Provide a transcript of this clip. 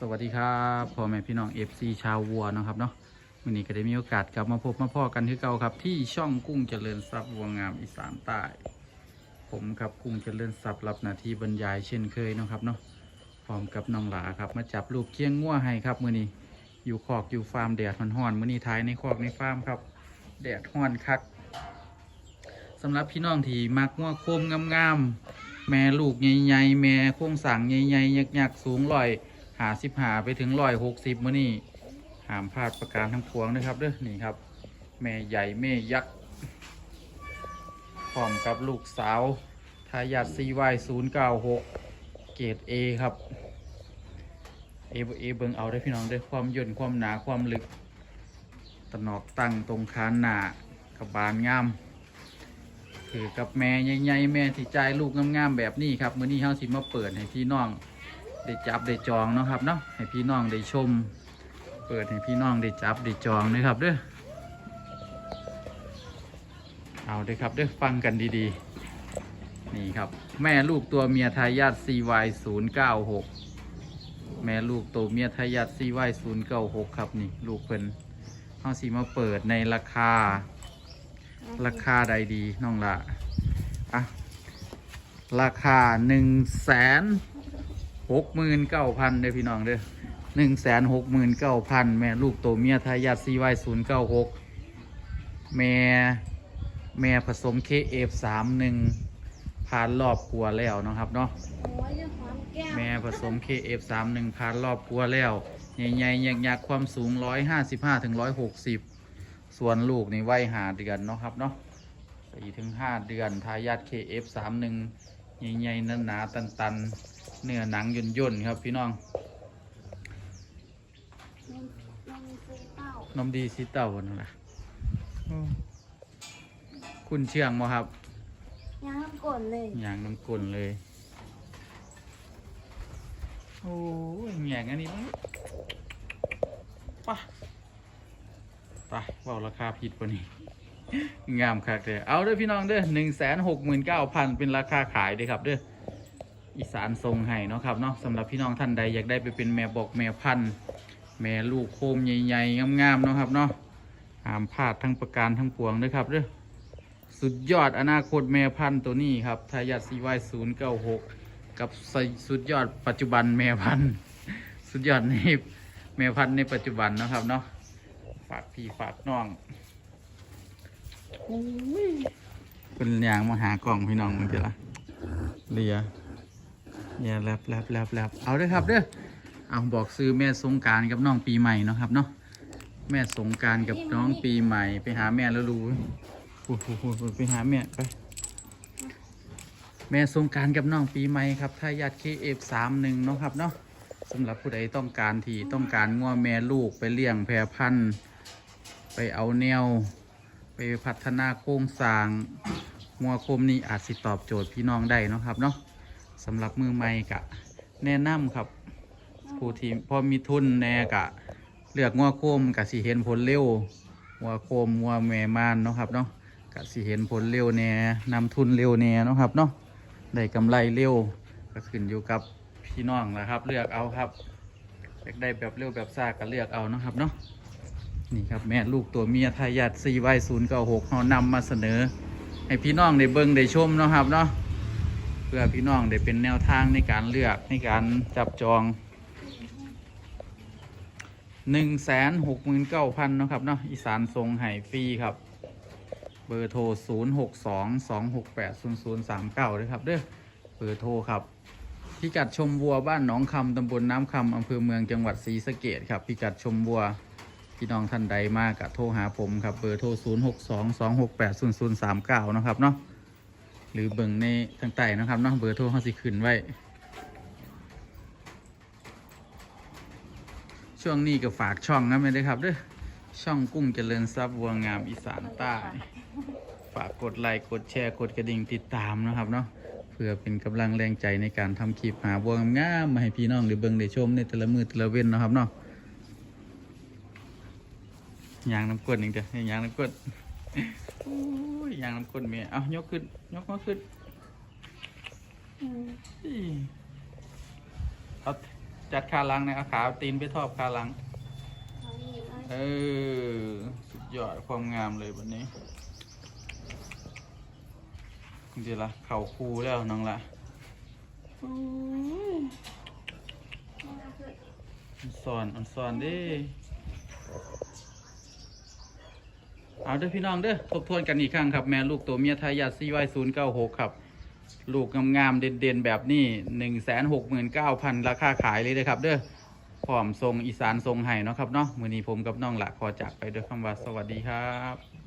สวัสดีครับพ่อแม่พี่น้อง FC ชาววัวนะครับเนาะวันนี้ก็ได้มีโอกาสกลับมาพบมาพ่อกันที่เก่าครับ ที่ช่องกุ้งเจริญทรัพย์วัวงามอีสานใต้ ผมครับกุ้งเจริญทรัพย์รับหน้าที่บรรยายเช่นเคยนะครับเนาะพร้อมกับน้องหลาครับมาจับลูกเกี้ยงงัวให้ครับมื้อนี้อยู่คอกอยู่ฟาร์มแดดมันฮ้อนมื้อนี้ท้ายในคอกในฟาร์มครับแดดฮ้อนคักสำหรับพี่น้องที่มักงัวโคมงามๆแม่ลูกใหญ่ๆแม่โค้งสั่งใหญ่ๆยักษ์ๆสูงร้อย หาสิบหาไปถึงร้อยหกสิบมื้อนี้ห้ามพลาดประการทั้งพวงนะครับเด้อนี่ครับ แม่ใหญ่แม่ยักษ์พร้อมกับลูกสาวทายาท CY 0 9 6เก้าหกเกรด A ครับเอเอเบิงเอาได้พี่น้องได้ความย่นความหนาความลึกตะหนอกตั้งตรงคานหนากับบานงามถือกับแม่ใหญ่ๆแม่ที่ใจลูกงามๆแบบนี้ครับ มื้อนี้เฮาสิมาเปิดให้พี่น้อง ได้จับได้จองเนาะครับเนาะให้พี่น้องได้ชม เปิดให้พี่น้องได้จับได้จองนะครับเด้อเอาเด้อครับเด้อฟังกันดีๆ นี่ครับ แม่ลูกตัวเมียทายาท CY 0 9 6 แม่ลูกตัวเมียทายาท CY 0 9 6 ครับนี่ ลูกเพิ่นเฮาสิมาเปิดในราคา ราคาใดดีน้องละอะราคา1 6 9 0 0 0เด้อพี่น้องเด้อ1 6 9 0 0 0แม่ลูกตัวเมียทายาท CY 0 9 6แม่แม่ผสม KF31 ผ่านรอบครัวแล้วเนาะครับเนาะโอ้ยจะหอมแก้มแม่ผสม KF31 ผ่านรอบครัวแล้วใหญ่ๆยักษ์ๆความสูง155ถึง160ส่วนลูกนี่วัยหาเดือนเนาะครับเนาะ4ถึง5เดือนทายาท KF31 ใหญ่ๆหนาๆตันๆ เนื้อหนังย่นๆครับพี่น้องนมนมซีเต้านมดีสิเต่านั่นแหละอืมคุณเชื่องมั้ครับย่างน้ำก่อนเลยอย่างน้ำกลนเลย โอ้ยแง่งอันนี้มั้งปะไปเว่าราคาผิดกว่านี้ งามคักเด้อเอาเด้อพี่น้องเด้อหนึ่งแสนหกหมื่นเก้าพันเป็นราคาขายเด้อครับเด้ออีสานทรงให้เนาะครับเนาะสำหรับพี่น้องท่านใดอยากได้ไปเป็นแม่บอกแม่พันธุ์แม่ลูกโคมใหญ่ๆงามๆเนาะครับเนาะห้ามพลาดทั้งประการทั้งปวงเด้อครับเด้อสุดยอดอนาคตแม่พันธุ์ตัวนี้ครับทายาทซีวายศูนย์เก้าหกกับสุดยอดปัจจุบันแม่พันธุ์สุดยอดในแม่พันธุ์ในปัจจุบันนะครับเนาะฝากพี่ฝากน้อง เป็นอย่างมาหากล่องพี่น้องมันจะละเลียเนี่ยแลบแลบแลบแลบเอาเด้ครับเด้อเอาบอกซื้อแม่สงการกับน้องปีใหม่เนาะครับเนาะแม่สงการกับน้องปีใหม่ ไปหาแม่แล้วรู้พูดพูดพูดพูดไปหาแม่ไปแม่สงการกับน้องปีใหม่ครับถ้าญาติเคเอฟสามหนึ่งเนาะครับเนาะสำหรับผู้ใดต้องการที่ต้องการงัวแม่ลูกไปเลี้ยงแพรพันธุ์ไปเอาแนว ไปพัฒนาโครงสร้างงัวคมนี้อาจสิตอบโจทย์พี่น้องได้นะครับเนาะสำหรับมือใหม่กะแนะนำครับผู้ที่พอมีทุนแน่กะเลือกงัวโคมกะสิเห็นผลเร็วงัวโคมงัวแม่มานเนาะครับเนาะก็สิเห็นผลเร็วแน่นำทุนเร็วแน่เนาะครับเนาะได้กำไรเร็วก็ขึ้นอยู่กับพี่น้องแหละครับ เลือกเอาครับอยากได้แบบเร็วแบบซ่าก็เลือกเอานะครับเนาะ นี่ครับแม่ลูกตัวเมียทายาท4 y 0 9 6เขานำมาเสนอ ให้พี่น้องได้เบิ่งได้ชมเนาะครับเนาะเพื่อพี่น้องได้เป็นแนวทางในการเลือกในการจับจอง 1 6 9 0 0 0เนาะครับเนาะอีสานทรงไห้ฟรีครับ เบอร์โทร 0 6 2 2 6 8 0 0 3 9ด้วยครับเด้อเบอร์โทรครับพิกัดชมวัวบ้านหนองคำตำบลน้ำคำอำเภอเมืองจังหวัดศรีสะเกดครับพิกัดชมวัว พี่น้องท่านใดมากกะโทรหาผมครับเบอร์โทร 0 6 2 2 6 8 0 0 3 9 นะครับเนาะหรือเบิ่งในทางใต้นะครับเนาะเบอร์โทรเขาสิขึ้นไว้ ช่วงนี้ก็ฝากช่องนะไม่ได้ครับเด้อช่องกุ้งเจริญทรัพย์วัวงามอีสานใต้ ฝากกดไลค์กดแชร์กดกระดิ่งติดตามนะครับเนาะเพื่อเป็นกำลังแรงใจในการทำคลิปหาวัวงามมาให้พี่น้องได้เบิ่งได้ชมในแต่ละมือแต่ละเว้นนะครับเนาะ ยางน้ำกรดอีกเด้อยางน้ำกดโอ้ยยางน้ำกดเมียเอายกขึ้นยกมาขึ้นเอาจัดคาลังนะเอาขาตีนไปทอบคาลัง เออ สุดยอดความงามเลยวันนี้ดีละเข่าคูแล้วน้องละอันสอนอันสอนดิ เอาเด้อพี่น้องเด้อทบทวนกันอีกครั้งครับ แม่ลูกตัวเมียไทยยาซีไวศูนย์เก้าหกครับ ลูกงามๆเด่นๆ แบบนี้หนึ่งแสนหกหมื่นเก้าพันราคาขายเลยเด้อครับ เด้อพร้อมทรงอีสานทรงไห่เนาะครับเนาะมือนี้ผมกับน้องละขอจากไปด้วยคำว่าสวัสดีครับ